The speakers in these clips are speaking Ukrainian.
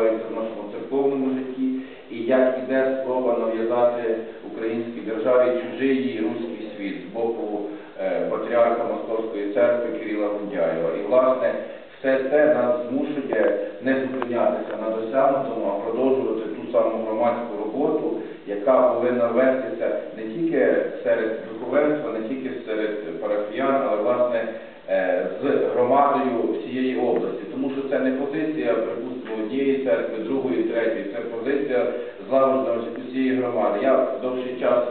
відбувається в нашому церковному житті, і як іде спроба нав'язати українській державі чужий руський світ з боку е, патріарха Московської церкви Кирила Гундяєва. І, власне, все це нас змушує не зупинятися на досягнутому, а продовжувати ту саму громадську роботу, яка повинна вестися не тільки серед духовенства, не тільки серед парафіян, але власне е, з громадою всієї області. Тому що це не позиція, припустимо, однієї церкви, другої, третьої, це позиція злагоджена усієї громади. Я довший час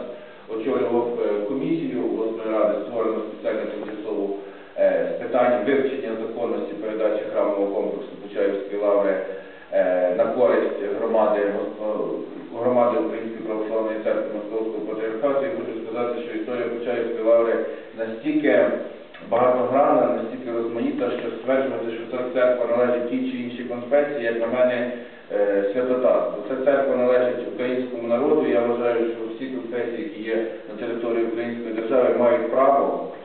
очолював е, комісію обласної ради, створену спеціально тимчасову е, з питань вивчення законності передачі храмового комплексу Почаївської лаври е, на користь громади, громади Української православної церкви Московського патріархату. І хочу сказати, що історія Почаївської лаври настільки багатогранна, настільки розмаїта, що стверджувати, що ця церква належить тій чи іншій конфесії, як на мене, святота. святотатство. Ця церква належить українському народу. Я вважаю, що всі конфесії, які є на території української держави, мають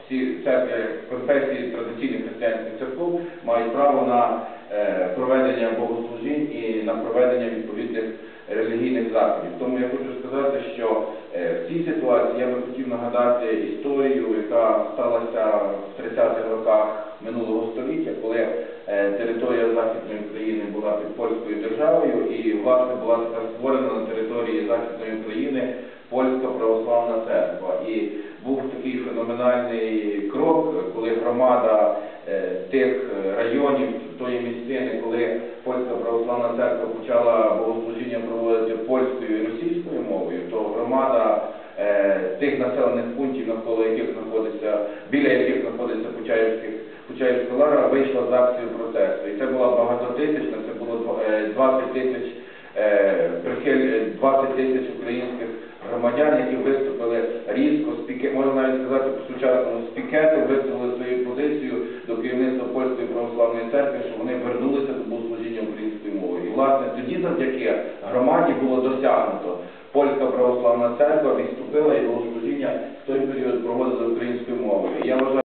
всі церкви, конфесії традиційних християнських церков мають право на е, проведення богослужінь і на проведення відповідних релігійних заходів. Тому я хочу сказати, що е, в цій ситуації я би хотів нагадати історію, яка сталася в 30-х роках минулого століття, коли е, територія Західної України була під польською державою і власне була така створена на території Західної України польська православна церква. І був такий феноменальний громада е, тих е, районів, тої місцини, коли польська православна церква почала богослужіння проводити польською і російською мовою, то громада е, тих населених пунктів, навколо яких знаходиться, біля яких знаходиться Почаївських лара, вийшла з акцією протесту. І це була багатотисячна, це було два- е, 20 тисяч е, 20 тисяч українських громадян, які виступили різко, польської православної церкви, що вони вернулися до богослужіння українською мовою. І власне тоді завдяки громаді було досягнуто. Польська православна церква відступила і богослужіння в той період проводили українською мовою. Я вважаю,